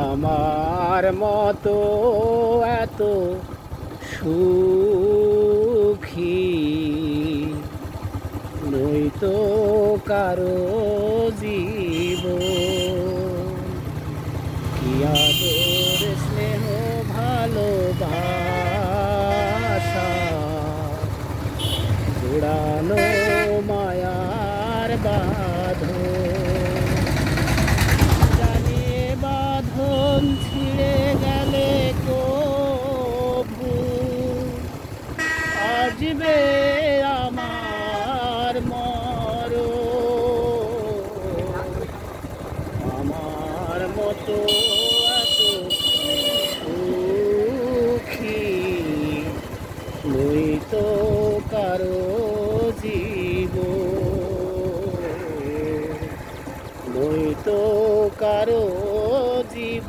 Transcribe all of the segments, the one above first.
আমার মতো এত সুখী নই তো কারও জীব। কি আদর স্নেহ ভালোবাসা আসবে আমার মর আমার মতো এত সুখী তো কারও জীব নই তো কারও জীব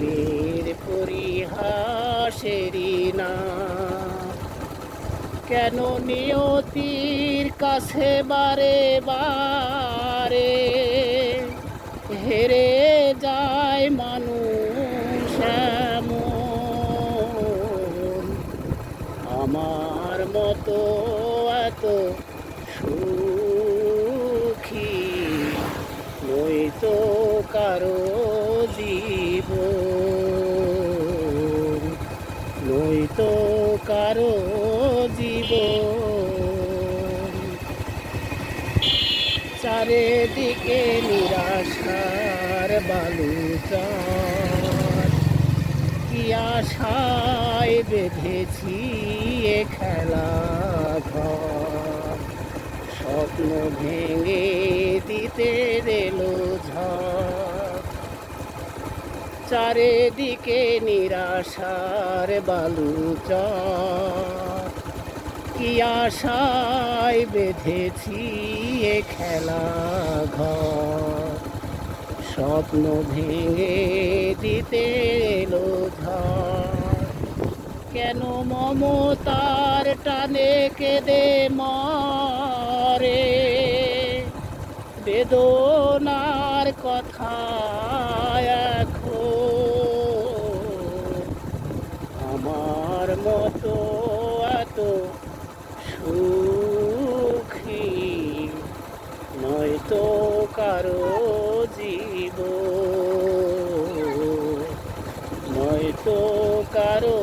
ভাগ্যের পরিহাসেরই না। কেন নিয়তির কাছে বারে বারে? হেরে যায় মানুষ আমার মতো এত সুখী নয়তো কারও জীব নয়তো কারও জীব চারিদিকে নিরাশার বালুচর, কি আশায় বেঁধেছি এ খেলা ঘর। স্বপ্ন ভেঙে দিতে দিল ঝড়। চারিদিকে নিরাশার বালুচর কি আশায় বেঁধেছি এ খেলা ঘর। স্বপ্ন ভেঙে দিতে এলো ঝড়। কেন মমতার টানে কেঁদে মরে। বেদনার কথা এখন আমার মতো এত সুখী নয়তো কারও জীব নয়তো কারও